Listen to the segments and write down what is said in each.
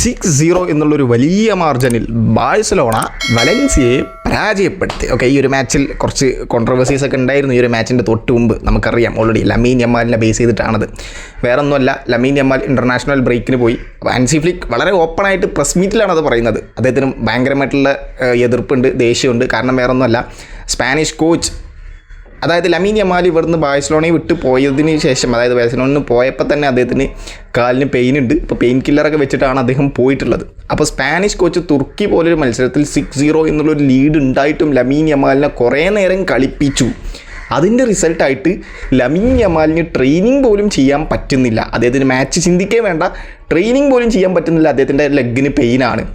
Six zero എന്നുള്ളൊരു വലിയ മാർജിനിൽ Barcelona വലൻസിയയെ പരാജയപ്പെടുത്തി. ഓക്കെ ഈ ഒരു മാച്ചിൽ കുറച്ച് കോൺട്രവേഴ്സീസ് ഒക്കെ ഉണ്ടായിരുന്നു. ഈ ഒരു മാച്ചിന്റെ തൊട്ട് മുമ്പ് നമുക്കറിയാം ഓൾറെഡി ലമീൻ യമാലിനെ ബേസ് ചെയ്തിട്ടാണത്. വേറെ ഒന്നുമല്ല ലമീൻ യമാൽ ഇന്റർനാഷണൽ ബ്രേക്കിന് പോയി ആൻസി ഫ്ലിക്ക് വളരെ ഓപ്പണായിട്ട് പ്രസ് മീറ്റിലാണ് അത് പറയുന്നത്. അദ്ദേഹത്തിന് ഭയങ്കരമായിട്ടുള്ള എതിർപ്പുണ്ട് ദേഷ്യമുണ്ട്. കാരണം വേറെ ഒന്നുമല്ല സ്പാനിഷ് കോച്ച് അതായത് ലമീൻ യമാൽ ഇവിടുന്ന് ബാഴ്സലോണയെ വിട്ട് പോയതിന് ശേഷം അതായത് ബാഴ്സലോണിന് പോയപ്പോൾ തന്നെ അദ്ദേഹത്തിന് കാലിന് പെയിൻ ഉണ്ട്. ഇപ്പോൾ പെയിൻ കില്ലറൊക്കെ വെച്ചിട്ടാണ് അദ്ദേഹം പോയിട്ടുള്ളത്. അപ്പോൾ സ്പാനിഷ് കോച്ച് തുർക്കി പോലൊരു മത്സരത്തിൽ സിക്സ് സീറോ എന്നുള്ളൊരു ലീഡ് ഉണ്ടായിട്ടും ലമീൻ യമാലിനെ കുറേ നേരം കളിപ്പിച്ചു. അതിന്റെ റിസൾട്ടായിട്ട് ലമീൻ യമാലിന് ട്രെയിനിങ് പോലും ചെയ്യാൻ പറ്റുന്നില്ല. അദ്ദേഹത്തിന് മാച്ച് ചിന്തിക്കേ വേണ്ട. ട്രെയിനിങ് പോലും ചെയ്യാൻ പറ്റുന്നില്ല. അദ്ദേഹത്തിന്റെ ലെഗിന് പെയിനാണ്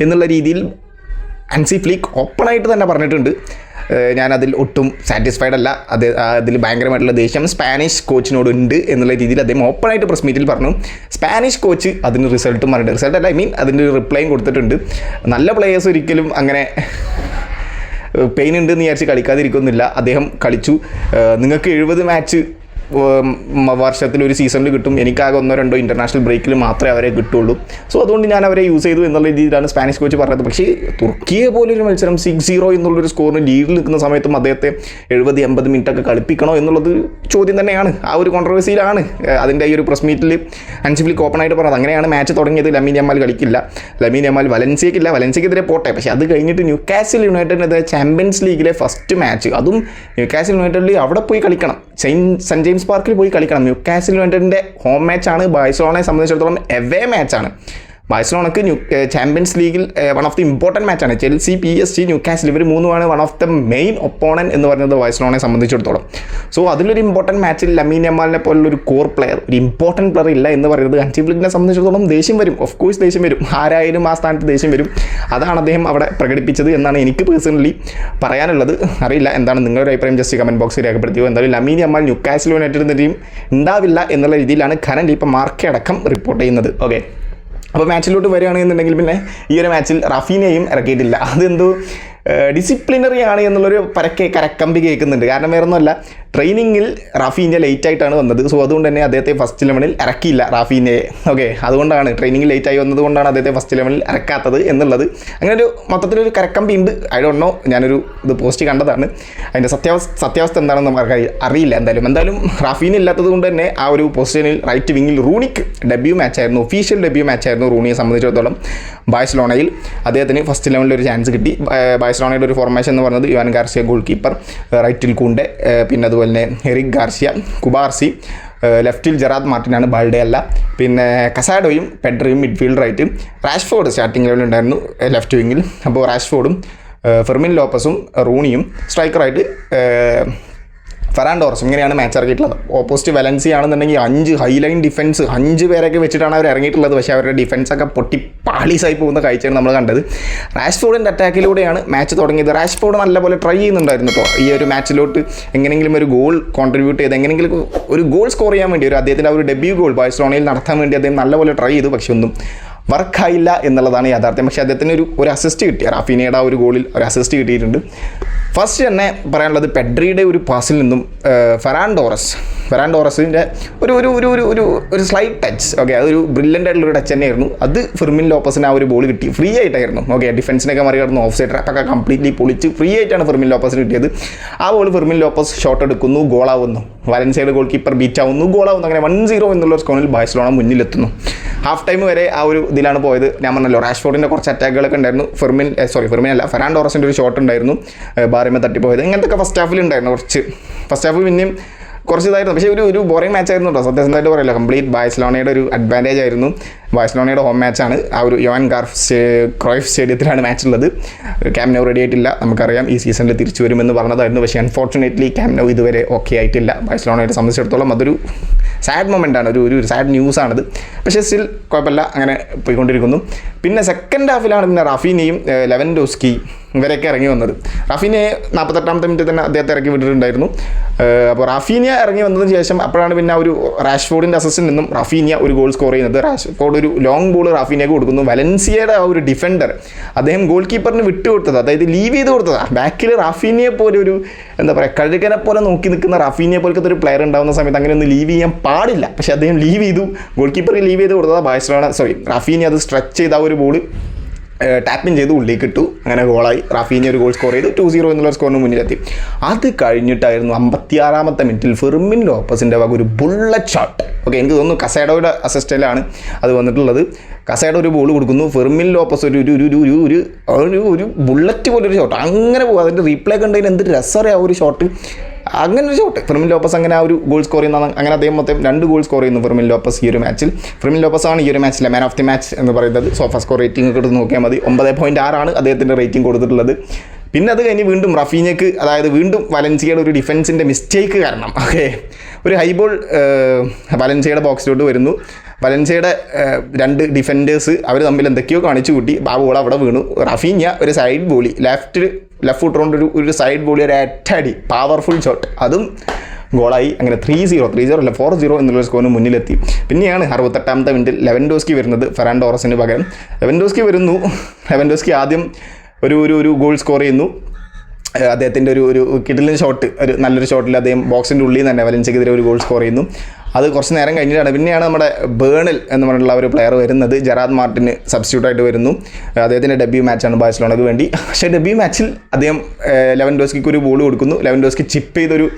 എന്നുള്ള രീതിയിൽ അൻസി ഫ്ലീക്ക് ഓപ്പണായിട്ട് തന്നെ പറഞ്ഞിട്ടുണ്ട്. ഞാനതിൽ ഒട്ടും സാറ്റിസ്ഫൈഡ് അല്ല. അത് അതിൽ ഭയങ്കരമായിട്ടുള്ള ദേഷ്യം. സ്പാനിഷ് കോച്ചിനോട് ഉണ്ട് എന്നുള്ള രീതിയിൽ അദ്ദേഹം ഓപ്പണായിട്ട് പ്രസ് മീറ്റിൽ പറഞ്ഞു. സ്പാനിഷ് കോച്ച് അതിന് റിസൾട്ടും പറഞ്ഞിട്ട് റിസൾട്ട് അല്ല ഐ മീൻ അതിന്റെ ഒരു റിപ്ലൈയും കൊടുത്തിട്ടുണ്ട്. നല്ല പ്ലേയേഴ്സ് ഒരിക്കലും അങ്ങനെ പെയിൻ ഉണ്ട് എന്ന് വിചാരിച്ച് കളിക്കാതിരിക്കുന്നില്ല അദ്ദേഹം കളിച്ചു. നിങ്ങൾക്ക് എഴുപത് മാച്ച് വർഷത്തിൽ ഒരു സീസണിൽ കിട്ടും. എനിക്കാകെ ഒന്നോ രണ്ടോ ഇന്റർനാഷണൽ ബ്രേക്കിൽ മാത്രമേ അവരെ കിട്ടുള്ളൂ. സോ അതുകൊണ്ട് ഞാൻ അവരെ യൂസ് ചെയ്തു എന്നുള്ള രീതിയിലാണ് സ്പാനിഷ് കോച്ച് പറഞ്ഞത്. പക്ഷേ തുർക്കിയെ പോലൊരു മത്സരം സിക്സ് സീറോ എന്നുള്ളൊരു സ്കോറിന് ലീഡിൽ നിൽക്കുന്ന സമയത്തും അദ്ദേഹത്തെ എഴുപത് എൺപത് മിനിറ്റൊക്കെ കളിപ്പിക്കണോ എന്നുള്ളത് ചോദ്യം തന്നെയാണ്. ആ ഒരു കോൺട്രവേഴ്സിയിലാണ് അതിന്റെ ഈ ഒരു പ്രസ് മീറ്റിൽ അൻസിഫ്ലിക്ക് ഓപ്പൺ ആയിട്ട് പറഞ്ഞത്. അങ്ങനെയാണ് മാച്ച് തുടങ്ങിയത്. ലമീൻ യമാൽ കളിക്കില്ല. ലമീൻ യമാൽ വലൻസിയക്കില്ല വലൻസിയക്കെതിരെ പോട്ടെ. പക്ഷേ അത് കഴിഞ്ഞിട്ട് ന്യൂ കാസിൽ യുണൈറ്റഡിനെതിരെ ചാമ്പ്യൻസ് ലീഗിലെ ഫസ്റ്റ് മാച്ച് അതും ന്യൂ കാസിൽ യുണൈറ്റഡിൽ അവിടെ പോയി കളിക്കണം. സെയിൻ സെന്റ് ജെയിംസ് പാർക്കിൽ പോയി കളിക്കണം. ന്യൂ കാസിൽ യുണൈറ്റഡിന്റെ ഹോം മാച്ചാണ് ബാഴ്സലോണയെ സംബന്ധിച്ചിടത്തോളം എവേ മാച്ചാണ് ബാഴ്സലോണക്ക് ന്യൂ ചാമ്പ്യൻസ് ലീഗിൽ one of the important മാച്ചാണ് Chelsea P S G Newcastle ഇവർ മൂന്നുമാണ് one of the main opponent എന്ന് പറയുന്നത് ബാഴ്സലോണയെ സംബന്ധിച്ചിടത്തോളം. സോ അതിലൊരു ഇമ്പോർട്ടന്റ് മാച്ചിൽ ലമീൻ യമാലിനെ പോലുള്ള ഒരു കോർ പ്ലെയർ ഒരു ഇമ്പോർട്ടന്റ് പ്ലെയർ ഇല്ല എന്ന് പറയുന്നത് അഞ്ചു ഫ്ലിക്കിനെ സംബന്ധിച്ചിടത്തോളം ദേഷ്യം വരും. ഓഫ് കോഴ്സ് ദേഷ്യം വരും. ആരായാലും ആ സ്ഥാനത്ത് ദേഷ്യം വരും. അതാണ് അദ്ദേഹം അവിടെ പ്രകടിപ്പിച്ചത് എന്നാണ് എനിക്ക് പേഴ്സണലി പറയാനുള്ളത്. അറിയില്ല എന്താണ് നിങ്ങളുടെ അഭിപ്രായം? ജസ്റ്റ് കമന്റ് ബോക്സിൽ രേഖപ്പെടുത്തിയോ? എന്തായാലും ലമീൻ യമാൽ ന്യൂ കാസിൽ യുണൈറ്റഡിന്റെ ടീം ഉണ്ടാവില്ല എന്നുള്ള രീതിയിലാണ് കറന്റ് ഇപ്പോൾ മാർക്കടക്കം റിപ്പോർട്ട് ചെയ്യുന്നത്. ഓക്കെ അപ്പോൾ മാച്ചിലോട്ട് വരികയാണെന്നുണ്ടെങ്കിൽ പിന്നെ ഈ ഒരു മാച്ചിൽ റഫീനെയും ഇറക്കിയിട്ടില്ല. അതെന്തോ ഡിസിപ്ലിനറി ആണ് എന്നുള്ളൊരു പരക്കെ കരക്കമ്പി കേൾക്കുന്നുണ്ട്. കാരണം വേറെ ഒന്നുമല്ല ട്രെയിനിങ്ങിൽ റാഫീനെ ലേറ്റ് ആയിട്ടാണ് വന്നത്. സോ അതുകൊണ്ട് തന്നെ അദ്ദേഹത്തെ ഫസ്റ്റ് ഇലവനിൽ ഇറക്കിയില്ല റാഫീനെ ഓക്കെ അതുകൊണ്ടാണ് ട്രെയിനിങ് ലേറ്റ് ആയി വന്നതുകൊണ്ടാണ് അദ്ദേഹത്തെ ഫസ്റ്റ് ഇലവനിൽ ഇറക്കാത്തത് എന്നുള്ളത്. അങ്ങനെ ഒരു മൊത്തത്തിലൊരു കരക്കമ്പി ഉണ്ട്. ഐ ഡോണ്ട് നോ ഞാനൊരു ഇത് പോസ്റ്റ് കണ്ടതാണ്. അതിന്റെ സത്യാവസ്ഥ സത്യാവസ്ഥ എന്താണെന്ന് നമുക്ക് അറിയി- അറിയില്ല. എന്തായാലും എന്തായാലും റാഫീൻ ഇല്ലാത്തത് കൊണ്ട് തന്നെ ആ ഒരു പൊസിഷനിൽ റൈറ്റ് വിങ്ങിൽ റൂണിക്ക് ഡെബ്യൂ മാച്ചായിരുന്നു ഒഫീഷ്യൽ ഡെബ്യൂ മാച്ചായിരുന്നു റൂണിയെ സംബന്ധിച്ചിടത്തോളം. ബാഴ്സലോണയിൽ അദ്ദേഹത്തിന് ഫസ്റ്റ് ലെവലിൽ ഒരു ചാൻസ് കിട്ടി. ബാഴ്സലോണയുടെ ഒരു ഫോർമേഷൻ എന്ന് പറയുന്നത് യുവാൻ ഗാർസിയ ഗോൾ കീപ്പർ റൈറ്റിൽ കൂണ്ടെ പിന്നെ അതുപോലെ തന്നെ എറിക് ഗാർഷ്യ കുബാർസി ലെഫ്റ്റിൽ ജെറാദ് മാർട്ടിനാണ് ബാൾഡേ അല്ല പിന്നെ കസാഡോയും പെഡ്രയും മിഡ്ഫീൽഡറായിട്ട് റാഷ്ഫോർഡ് സ്റ്റാർട്ടിംഗ് ലെവലിൽ ഉണ്ടായിരുന്നു ലെഫ്റ്റ് വിങ്ങിൽ അപ്പോൾ റാഷ്ഫോർഡും ഫെർമിൻ ലോപ്പസും റൂണിയും സ്ട്രൈക്കറായിട്ട് ഫെറാൻ ടോറസും ഇങ്ങനെയാണ് മാച്ച് ഇറങ്ങിയിട്ടുള്ളത് ഓപ്പോസിറ്റ് വലൻസി ആണെന്നുണ്ടെങ്കിൽ അഞ്ച് ഹൈലൈൻ ഡിഫൻസ് അഞ്ച് പേരൊക്കെ വെച്ചിട്ടാണ് അവർ ഇറങ്ങിയിട്ടുള്ളത്. പക്ഷേ അവരുടെ ഡിഫൻസ് ഒക്കെ പൊട്ടി പാളീസായി പോകുന്ന കാഴ്ചയാണ് നമ്മൾ കണ്ടത്. റാഷ്ഫോർഡിന്റെ അറ്റാക്കിലൂടെയാണ് മാച്ച് തുടങ്ങിയത്. റാഷ്ഫോർഡ് നല്ലപോലെ ട്രൈ ചെയ്യുന്നുണ്ടായിരുന്നു കേട്ടോ ഈ ഒരു മാച്ചിലോട്ട് എങ്ങനെയെങ്കിലും ഒരു ഗോൾ കോൺട്രിബ്യൂട്ട് ചെയ്ത് എങ്ങനെയെങ്കിലും ഒരു ഗോൾ സ്കോർ ചെയ്യാൻ വേണ്ടി ഒരു അദ്ദേഹത്തിന്റെ ഒരു ഡെബ്യൂ ഗോൾ ബാഴ്സലോണയിൽ നടത്താൻ വേണ്ടി അദ്ദേഹം നല്ലപോലെ ട്രൈ ചെയ്തു. പക്ഷേ ഒന്നും വർക്കായില്ല എന്നുള്ളതാണ് യാഥാർത്ഥ്യം. പക്ഷേ അദ്ദേഹത്തിന് ഒരു ഒരു അസിസ്റ്റ് കിട്ടി. റാഫീനയുടെ ആ ഒരു ഗോളിൽ ഒരു അസിസ്റ്റ് കിട്ടിയിട്ടുണ്ട്. ഫസ്റ്റ് തന്നെ പറയാനുള്ളത് പെഡ്രിയുടെ ഒരു പാസിൽ നിന്നും Ferran Torres Ferran Torres. Ferran ടോറസിന്റെ ഒരു ഒരു ഒരു ഒരു ഒരു ഒരു സ്ലൈറ്റ് ടച്ച് ഓക്കെ അതൊരു ബ്രില്യന്റ് ആയിട്ടുള്ള ടച്ച് തന്നെയായിരുന്നു. അത് ഫിർമിൻ ലോപ്പസിന് ആ ഒരു ബോൾ കിട്ടി. ഫ്രീ ആയിട്ടായിരുന്നു. ഓക്കെ ഡിഫൻസിനൊക്കെ മറികടന്ന് ഓഫ് സൈഡ് ട്രാപ്പൊക്കെ കംപ്ലീറ്റ്ലി പൊളിച്ച് ഫ്രീ ആയിട്ടാണ് ഫിർമിൻ ലോപ്പസിന് കിട്ടിയത്. ആ ബോൾ ഫിർമിൻ ലോപ്പസ് ഷോട്ട് എടുക്കുന്നു ഗോളാവുന്നു വലൻസൈഡ് ഗോൾ കീപ്പർ ബീറ്റ് ആവുന്നു ഗോളാവുന്നു അങ്ങനെ വൺ സീറോ എന്നുള്ള സ്കോണിൽ ബാഴ്സലോണ മുന്നിലെത്തുന്നു. ഹാഫ് ടൈം വരെ ആ ഒരു ഇതിലാണ് പോയത്. ഞാൻ പറഞ്ഞല്ലോ റാഷ്ഫോർഡിന്റെ കുറച്ച് അറ്റാക്കുകളൊക്കെ ഉണ്ടായിരുന്നു. ഫെർമിൻ സോറി ഫെർമിൻ അല്ല ഫെറാൻ ഒരു ഷോട്ട് ഉണ്ടായിരുന്നു ബാറിമ തട്ടിപ്പോയത്. ഇങ്ങനത്തെ ഫസ്റ്റ് ഹാഫിൽ ഉണ്ടായിരുന്നു കുറച്ച്. ഫസ്റ്റ് ഹാഫ് പിന്നെയും കുറച്ച് ഇതായിരുന്നു. പക്ഷേ ഒരു ഒരു ബോറിംഗ് മാച്ച് ആയിരുന്നു കേട്ടോ സത്യസന്ധമായിട്ട് പറയില്ല കംപ്ലീറ്റ് ബാഴ്സലോണയുടെ ഒരു അഡ്വാന്റേജ് ആയിരുന്നു. ബാഴ്സലോണയുടെ ഹോം മാച്ചാണ് ആ ഒരു യോൻ ഗാർഫ് സ്റ്റേ- ക്രോയ്ഫ് സ്റ്റേഡിയത്തിലാണ് മാച്ച് ഉള്ളത്. ക്യാം റെഡി ആയിട്ടില്ല. നമുക്കറിയാം ഈ സീസണിൽ തിരിച്ചു വരുമെന്ന് പറഞ്ഞതായിരുന്നു. പക്ഷേ അൺഫോർച്ചുനേറ്റ്ലി ക്യാമ്നോ ഇതുവരെ ഓക്കെ ആയിട്ടില്ല. ബാഴ്സലോണയെ സംബന്ധിച്ചിടത്തോളം അതൊരു സാഡ് മൊമെന്റ് ആണ്. ഒരു ഒരു സാഡ് ന്യൂസ് ആണിത്. പക്ഷേ സ്റ്റിൽ കുഴപ്പമില്ല. അങ്ങനെ പോയിക്കൊണ്ടിരിക്കുന്നു. പിന്നെ സെക്കൻഡ് ഹാഫിലാണ് പിന്നെ റഫീനെയും ലെവൻ ഡോസ്കി ഇവരൊക്കെ ഇറങ്ങി വന്നത്. റഫീനെ നാൽപ്പത്തെട്ടാമത്തെ മിനിറ്റ് തന്നെ അദ്ദേഹത്തെ ഇറക്കി വിട്ടിട്ടുണ്ടായിരുന്നു. അപ്പോൾ റഫീനിയ ഇറങ്ങി വന്നതിന് ശേഷം അപ്പോഴാണ് പിന്നെ ഒരു റാഷ്ഫോർഡിന്റെ അസിസ്റ്റിൽ നിന്നും റഫീനിയ ഒരു ഗോൾ സ്കോർ ചെയ്യുന്നത്. റാഷ്ഫോർഡ് ഒരു ലോങ് ബോൾ റാഫിനേക്ക് കൊടുക്കുന്നു. വലൻസിയയുടെ ആ ഒരു ഡിഫൻഡർ അദ്ദേഹം ഗോൾ കീപ്പറിന് വിട്ടുകൊടുത്തത് അതായത് ലീവ് ചെയ്ത് കൊടുത്തതാണ് ബാക്കിൽ റാഫിനിയെ പോലെ ഒരു എന്താ പറയുക കഴുകനെ പോലെ നോക്കി നിൽക്കുന്ന റാഫിനിയെ പോലത്തെ ഒരു പ്ലെയർ ഉണ്ടാകുന്ന സമയത്ത് അങ്ങനെ ഒന്ന് ലീവ് ചെയ്യാൻ പാടില്ല. പക്ഷേ അദ്ദേഹം ലീവ് ചെയ്തു. ഗോൾ കീപ്പർ ലീവ് ചെയ്ത് കൊടുത്തതാണ് ബാഴ്സലോണ സോറി റാഫീനി അത് സ്ട്രെച്ച് ചെയ്ത ആ ഒരു ബോൾ ടാപ്പിൻ ചെയ്ത് ഉള്ളിലേക്ക് ഇട്ടു. അങ്ങനെ ഗോളായി റാഫീനെ ഒരു ഗോൾ സ്കോർ ചെയ്തു. ടു സീറോ എന്നുള്ള സ്കോറിന് മുന്നിലെത്തി. അത് കഴിഞ്ഞിട്ടായിരുന്നു അമ്പത്തിയാറാമത്തെ മിനിറ്റിൽ ഫെർമിൻ ലോപ്പസിന്റെ വക ഒരു ബുള്ളറ്റ് ഷോട്ട് ഓക്കെ എനിക്ക് തോന്നുന്നു കസേഡോയുടെ അസിസ്റ്റന്റാണ് അത് വന്നിട്ടുള്ളത്. കസേഡ ഒരു ബോൾ കൊടുക്കുന്നു. ഫെർമിൻ ലോപ്പസ് ഒരു ഒരു ഒരു ഒരു ഒരു ഒരു ബുള്ളറ്റ് പോലൊരു ഷോട്ട് അങ്ങനെ പോകും അതിന്റെ റീപ്ലേ കണ്ടതിന് എന്ത് രസമറിയാം ഒരു ഷോട്ട് അങ്ങനെ ഒരു ഷോട്ട് ഫെർമിൻ ലോപ്പസ് അങ്ങനെ ആ ഒരു ഗോൾ സ്കോർ ചെയ്യുന്ന അങ്ങനെ അദ്ദേഹം മൊത്തം രണ്ട് ഗോൾ സ്കോർ ചെയ്യുന്നു ഫെർമിൻ ലോപ്പസ് ഈ ഒരു മാച്ചിൽ ഫെർമിൻ ലോപ്പസ് ആണ് ഈ ഒരു മാച്ചിലെ മാൻ ഓഫ് ദി മാച്ച് എന്ന് പറയുന്നത്. സോഫ സ്കോർ റേറ്റിംഗ് ഒക്കെ എടുത്ത് നോക്കിയാൽ മതി. ഒമ്പത് പോയിന്റ് ആറാണ് അദ്ദേഹത്തിന്റെ റേറ്റിംഗ് കൊടുത്തിട്ടുള്ളത്. പിന്നെ അത് കഴിഞ്ഞ് വീണ്ടും റഫീനയ്ക്ക് അതായത് വീണ്ടും വലൻസിയയുടെ ഒരു ഡിഫൻസിന്റെ മിസ്റ്റേക്ക് കാരണം. ഓക്കെ ഒരു ഹൈബോൾ വലൻസിയയുടെ ബോക്സിലോട്ട് വരുന്നു. വലൻസിയയുടെ രണ്ട് ഡിഫൻഡേഴ്സ് അവർ തമ്മിൽ എന്തൊക്കെയോ കാണിച്ചു കൂട്ടി ആ അവിടെ വീണു. റഫീഞ്ഞ ഒരു സൈഡ് ബോളി ലെഫ്റ്റ് ലെഫ്റ്റ് ഫുട്ട് റൗണ്ട് ഒരു ഒരു സൈഡ് ബോളി ഒരു അറ്റടി പവർഫുൾ ഷോട്ട് അതും ഗോളായി അങ്ങനെ ത്രീ സീറോ ത്രീ സീറോ അല്ല ഫോർ സീറോ എന്നുള്ള സ്കോറിന് മുന്നിലെത്തി. പിന്നെയാണ് അറുപത്തെട്ടാമത്തെ മിനിറ്റിൽ ലെവൻഡോസ്കി വരുന്നത് ഫെറാൻഡോറസിന് പകരം. ലെവൻഡോസ്കി വരുന്നു. ലെവൻഡോസ്കി ആദ്യം ഒരു ഒരു ഒരു ഗോൾ സ്കോർ ചെയ്യുന്നു. അദ്ദേഹത്തിന്റെ ഒരു ഒരു കിടിലൻ ഷോട്ട് ഒരു നല്ലൊരു ഷോട്ടിൽ അദ്ദേഹം ബോക്സിന്റെ ഉള്ളിൽ നിന്ന് തന്നെ വലൻസിക്കെതിരെ ഒരു ഗോൾ സ്കോർ ചെയ്യുന്നു. അത് കുറച്ച് നേരം കഴിഞ്ഞിട്ടാണ്. പിന്നെയാണ് നമ്മുടെ ബേണിൽ എന്ന് പറഞ്ഞിട്ടുള്ള ഒരു പ്ലെയർ വരുന്നത്. ജറാദ് മാർട്ടിന് സബ്സ്റ്റിറ്റ്യൂട്ട് ആയിട്ട് വരുന്നു. അദ്ദേഹത്തിന്റെ ഡെബ്യൂ മാച്ചാണ് ബാഴ്സലോണയ്ക്ക് വേണ്ടി. പക്ഷേ ഡെബ്യൂ മാച്ചിൽ അദ്ദേഹം ലെവൻ ഡോസ്കിക്ക് ഒരു ബോൾ കൊടുക്കുന്നു. ലെവൻ ഡോസ്കി ചിപ്പ് ചെയ്തൊരു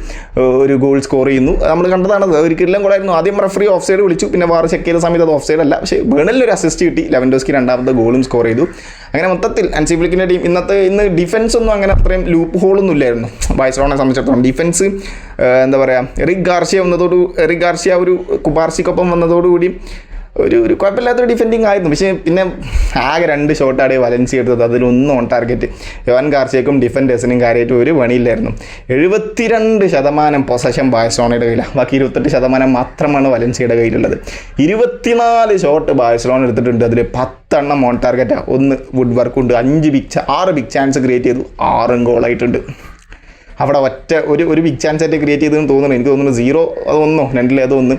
ഒരു ഗോൾ സ്കോർ ചെയ്യുന്നു. നമ്മൾ കണ്ടതാണ് ഒരു കിടിലം കൂടായിരുന്നു ആദ്യം റഫറി ഓഫ് സൈഡ് വിളിച്ചു. പിന്നെ വാർ ചെക്ക് ചെയ്ത സമയത്ത് അത് ഓഫ് സൈഡ് അല്ല. പക്ഷേ ബേണിൽ ഒരു അസിസ്റ്റ് കിട്ടി. ലെവൻ ഡോസ്കി രണ്ടാമത്തെ ഗോളും സ്കോർ ചെയ്തു. അങ്ങനെ മൊത്തത്തിൽ അൻസിഫ്ലിക്കിന്റെ ടീം ഇന്നത്തെ ഇന്ന് ഡിഫൻസ് ഒന്നും അങ്ങനെ അത്രയും ലൂപ്പ് ഹോളൊന്നും ഇല്ലായിരുന്നു. ബാഴ്സലോണെ സംബന്ധിച്ചിടത്തോളം ഡിഫൻസ് എന്താ പറയുക റിഗ് ഗാർഷ്യ വന്നതോട് റിഗ് ഗാർഷ്യ ഒരു കുബാർസിക്കൊപ്പം വന്നതോടുകൂടി ഒരു ഒരു കുഴപ്പമില്ലാത്തൊരു ഡിഫെൻഡിങ് ആയിരുന്നു. പക്ഷേ പിന്നെ ആകെ രണ്ട് ഷോട്ടാണ് വലൻസി എടുത്തത്. അതിലൊന്നും ഓൺ ടാർഗറ്റ് യോൻ ഗാർസിയക്കും ഡിഫൻഡേഴ്സിനും കാര്യമായിട്ട് ഒരു പണിയില്ലായിരുന്നു. എഴുപത്തിരണ്ട് ശതമാനം പൊസഷൻ ബാഴ്സലോണയുടെ കയ്യിലാണ് ബാക്കി ഇരുപത്തെട്ട് ശതമാനം മാത്രമാണ് വലൻസിയുടെ കയ്യിലുള്ളത്. ഇരുപത്തിനാല് ഷോട്ട് ബാഴ്സലോണ എടുത്തിട്ടുണ്ട്. അതിൽ പത്തെണ്ണം ഓൺ ടാർഗറ്റാണ് ഒന്ന് വുഡ് വർക്ക് ഉണ്ട്. അഞ്ച് ബിഗ് ആറ് ബിഗ് ചാൻസ് ക്രിയേറ്റ് ചെയ്തു. ആറും ഗോളായിട്ടുണ്ട് അവിടെ ഒറ്റ ഒരു ഒരു ബിഗ് ചാൻസ് ആയിട്ട് ക്രിയേറ്റ് ചെയ്തെന്ന് തോന്നുന്നു. എനിക്ക് തോന്നുന്നു സീറോ അതൊന്നോ രണ്ടിലെ അതൊന്നും.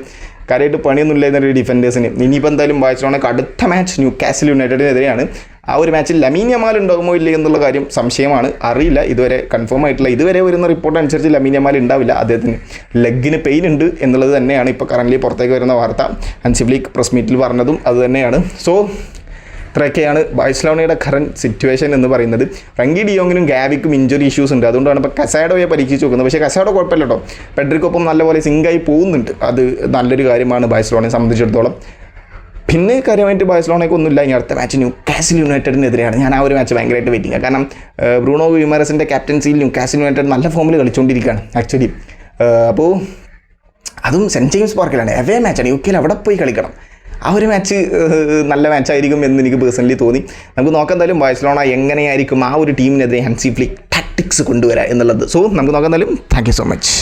കാര്യമായിട്ട് പണിയൊന്നും ഇല്ലായിരുന്നു ഡിഫൻഡേഴ്സിന് ഇനിയിപ്പോൾ എന്തായാലും വായിച്ചോണക്ക് അടുത്ത മാച്ച് ന്യൂ കാസൽ യുണൈറ്റഡിനെതിരെയാണ് ആ ഒരു മാച്ചിൽ ലമീൻ യമാൽ ഉണ്ടാകുമോ ഇല്ലേ എന്നുള്ള കാര്യം സംശയമാണ്. അറിയില്ല. ഇതുവരെ കൺഫേം ആയിട്ടില്ല. ഇതുവരെ വരുന്ന റിപ്പോർട്ട് അനുസരിച്ച് ലമീൻ യമാൽ ഉണ്ടാവില്ല അദ്ദേഹത്തിന്. ലെഗിന് പെയിൻ ഉണ്ട് എന്നുള്ളത് തന്നെയാണ് ഇപ്പോൾ കറന്റ് പുറത്തേക്ക് വരുന്ന വാർത്ത. അൻസിബ്ലിക് പ്രസ് മീറ്റിൽ പറഞ്ഞതും അത് തന്നെയാണ് സോ ഇത്രയൊക്കെയാണ് ബാഴ്സലോണയുടെ കറണ്ട് സിറ്റുവേഷൻ എന്ന് പറയുന്നത്. റങ്കി ഡിയോങ്ങിനും ഗാവിക്കും ഇഞ്ചുറി ഇഷ്യൂസ് ഉണ്ട്. അതുകൊണ്ടാണ് ഇപ്പോൾ കസാഡോയെ പരീക്ഷിച്ച് നോക്കുന്നത്. പക്ഷേ കസാഡോ കുഴപ്പമില്ല കേട്ടോ. പെഡ്രിക്കൊപ്പം നല്ലപോലെ സിങ്കായി പോകുന്നുണ്ട്. അത് നല്ലൊരു കാര്യമാണ് ബാഴ്സലോണയെ സംബന്ധിച്ചിടത്തോളം. പിന്നെ കാര്യമായിട്ട് ബാഴ്സലോണയ്ക്ക് ഒന്നുമില്ല. ഇനി അടുത്ത മാച്ച് ന്യൂ കാസിൽ യുണൈറ്റഡിനെതിരെയാണ് ഞാൻ ആ ഒരു മാച്ച് ഭയങ്കരമായിട്ട് വെയിറ്റിംഗ് കാരണം ബ്രൂണോ വിമാരസിന്റെ ക്യാപ്റ്റൻസിയിൽ ന്യൂ കാസിൽ യുണൈറ്റഡ് നല്ല ഫോമിൽ കളിച്ചുകൊണ്ടിരിക്കുകയാണ് ആക്ച്വലി അപ്പോൾ അതും സെന്റ് ജെയിംസ് പാർക്കിലാണ് എവേ മാച്ചാണ് യു കെയിൽ അവിടെ പോയി കളിക്കണം. ആ ഒരു മാച്ച് നല്ല മാച്ചായിരിക്കും എന്ന് എനിക്ക് പേഴ്സണലി തോന്നി. നമുക്ക് നോക്കാം എന്തായാലും ബാഴ്സലോണ എങ്ങനെയായിരിക്കും ആ ഒരു ടീമിനെതിരെ ഹൻസി ഫ്ലിക് ടാക്ടിക്സ് കൊണ്ടുവരാം എന്നുള്ളത്. സോ നമുക്ക് നോക്കാം എന്തായാലും. Thank you so much